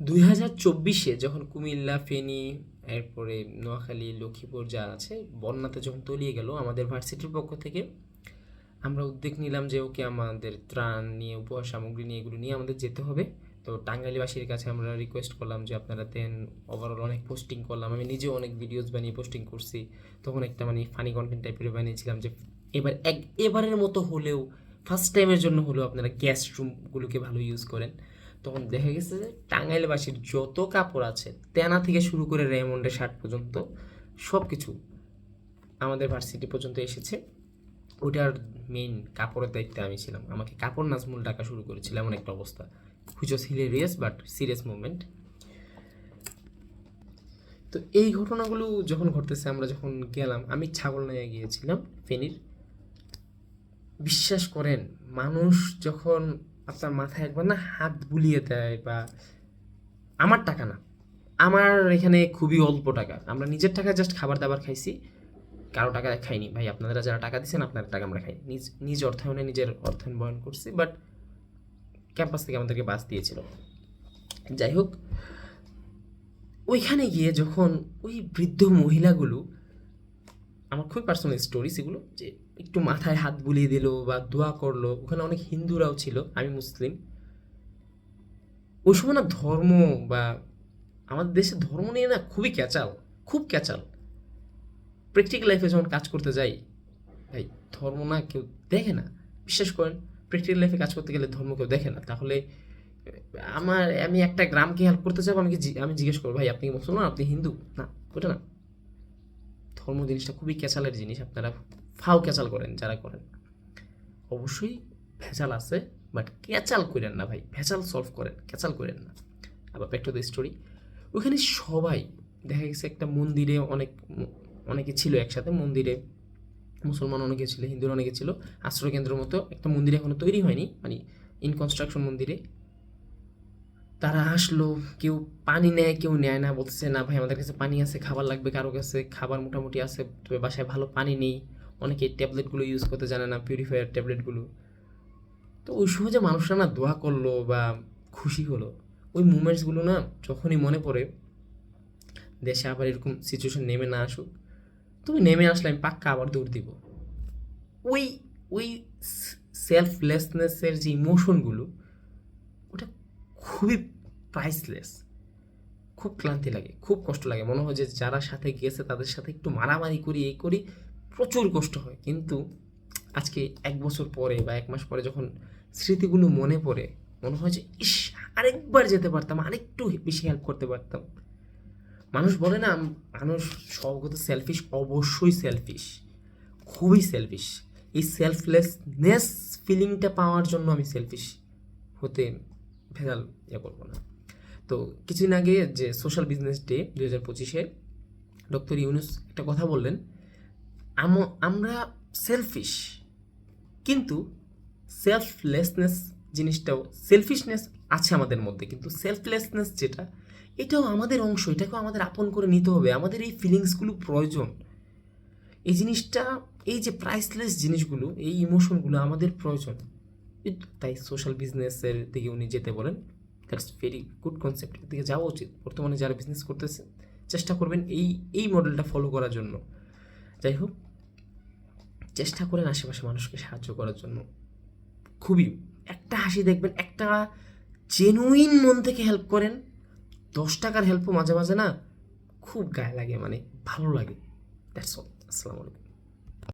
দুই হাজার চব্বিশে যখন কুমিল্লা, ফেনী, এরপরে নোয়াখালী, লক্ষ্মীপুর যা আছে, বন্যাতে যখন তলিয়ে গেল আমাদের ভার্সিটির পক্ষ থেকে, আমরা উদ্যোগ নিলাম যে, ওকে আমাদের ত্রাণ নিয়ে, উপহার সামগ্রী নিয়ে, এগুলো নিয়ে আমাদের যেতে হবে। তো টাঙ্গাইলিবাসীর কাছে আমরা রিকোয়েস্ট করলাম যে, আপনারা দেন ওভারঅল অনেক পোস্টিং করলাম। আমি নিজেও অনেক ভিডিওস বানিয়ে পোস্টিং করছি। তখন একটা মানে ফানি কন্টেন্ট টাইপের বানিয়েছিলাম যে, এবার এক, এবারের মতো হলেও ফার্স্ট টাইমের জন্য হলেও আপনারা গ্যাস রুমগুলোকে ভালো ইউজ করেন। তখন দেখা গেছে যে টাঙ্গাইলবাসীর যত কাপড় আছে, তেনা থেকে শুরু করে রেমন্ডের শার্ট পর্যন্ত সব কিছু আমাদের ভার্সিটি পর্যন্ত এসেছে। ওটার মেইন কাপড়ের দায়িত্বে আমি ছিলাম। আমাকে কাপড় নাজমুল ডাকা শুরু করেছিল এমন একটা অবস্থা। Which was hilarious but serious movement তো এই ঘটনাগুলো যখন ঘটতেছে, আমরা যখন গেলাম, আমি ছাগল নিয়ে গিয়েছিলাম ফেনীর। বিশ্বাস করেন, মানুষ যখন আপনার মাথায় একবার না হাত বুলিয়ে দেয় বা আমার টাকা না। আমার এখানে খুবই অল্প টাকা। আমরা নিজের টাকা জাস্ট খাবার দাবার খাইছি। কারও টাকা খাইনি। ভাই, আপনারা যারা টাকা দিচ্ছেন আপনার টাকা আমরা খাই। নিজ নিজ অর্থায়নে নিজের অর্থায়ন বয়ন করছি বাট ক্যাম্পাস থেকে আমাদেরকে বাস দিয়েছিল। যাই হোক, ওইখানে গিয়ে যখন ওই বৃদ্ধ মহিলাগুলো, আমার খুবই পার্সোনাল স্টোরি সেগুলো যে একটু মাথায় হাত বুলিয়ে দিল বা দোয়া করল। ওখানে অনেক হিন্দুরাও ছিল, আমি মুসলিম। ওই সময় না ধর্ম বা আমাদের দেশে ধর্ম নিয়ে না খুবই ক্যাচাল, খুব ক্যাচাল। প্র্যাকটিক্যাল লাইফে যখন কাজ করতে যাই, ভাই, ধর্ম না কেউ দেখে না। বিশ্বাস করেন প্র্যাকটিক্যাল লাইফে কাজ করতে গেলে ধর্ম কেউ দেখে না। তাহলে, আমার, আমি একটা গ্রামকে হেল্প করতে চাবো আমি আমি জিজ্ঞেস করব, ভাই, আপনি কি মুসলমান? আপনি হিন্দু? না, ওটা না। ধর্ম জিনিসটা খুবই ক্যাচালের জিনিস, আপনারা ফাও ক্যাচাল করেন, যারা করেন। অবশ্যই ভেজাল আছে বাট ক্যাচাল করেন না ভাই, ভেজাল সলভ করেন, ক্যাচাল করেন না। আবার ব্যাক টু দ্য স্টোরি ওখানে সবাই, দেখা গেছে একটা মন্দিরে অনেক, অনেকে ছিল একসাথে, মন্দিরে মুসলমান অনেকে ছিল, হিন্দুরা অনেকে ছিল, আশ্রয় কেন্দ্রের মতো একটা মন্দির এখনও তৈরি হয়নি মানে ইন কনস্ট্রাকশন মন্দিরে। তারা আসলো, কেউ পানি নেয়, কেউ নেয় না, বলতেছে, না ভাই, আমাদের কাছে পানি আছে, খাবার লাগবে, কারও কাছে খাবার মোটামুটি আছে, তবে বাসায় ভালো পানি নেই। অনেকে ট্যাবলেটগুলো ইউজ করতে জানে না পিউরিফায়ার ট্যাবলেটগুলো। তো ওই সময় যে মানুষরা না দোয়া করল বা খুশি হলো। ওই মুমেন্টসগুলো না যখনই মনে পড়ে, দেশে আবার এরকম সিচুয়েশন নেমে না আসুক, তুমি নেমে আসলে আমি পাক্কা আবার দৌড় দিব। ওই ওই সেলফলেসনেসের যে ইমোশনগুলো ওটা খুবই প্রাইসলেস খুব ক্লান্তি লাগে, খুব কষ্ট লাগে। মনে হয় যে যারা সাথে গেছে তাদের সাথে একটু মারামারি করি, এই করি প্রচুর কষ্ট হয়। কিন্তু আজকে এক বছর পরে বা এক মাস পরে যখন স্মৃতিগুলো মনে পড়ে, মনে হয় যে, ইস, আরেকবার যেতে পারতাম, আরেকটু বেশি হেল্প করতে পারতাম। মানুষ বলে না, মানুষ স্বভাবগত সেলফিশ অবশ্যই সেলফিশ খুবই সেলফিশ এই সেলফলেসনেস ফিলিংটা পাওয়ার জন্য আমি সেলফিশ হতে ভেজাল ইয়ে করব না। তো কিছুদিন আগে যে সোশ্যাল বিজনেস ডে দু হাজার পঁচিশে ডক্টর ইউনুস একটা কথা বললেন আমরা সেলফিশ কিন্তু সেলফলেসনেস জিনিসটাও সেলফিশনেস আছে আমাদের মধ্যে, কিন্তু সেলফলেসনেস যেটা, এটাও আমাদের অংশ, এটাকেও আমাদের আপন করে নিতে হবে, আমাদের এই ফিলিংসগুলো প্রয়োজন। এই জিনিসটা, এই যে প্রাইসলেস জিনিসগুলো, এই ইমোশনগুলো আমাদের প্রয়োজন। তাই সোশ্যাল বিজনেসের দিকে উনি যেতে বলেন দ্যাটস ভেরি গুড কনসেপ্ট এর দিকে যাওয়া উচিত। বর্তমানে যারা বিজনেস করতেছে, চেষ্টা করবেন এই এই মডেলটা ফলো করার জন্য। যাই হোক চেষ্টা করেন আশেপাশে মানুষকে সাহায্য করার জন্য। খুবই, একটা হাসি দেখবেন, একটা জেনুইন মন থেকে হেল্প করেন। দশ টাকার হেল্পও মাঝে মাঝে না খুব গায়ে লাগে মানে ভালো লাগে। দ্যাটস অল আসসালামু আলাইকুম।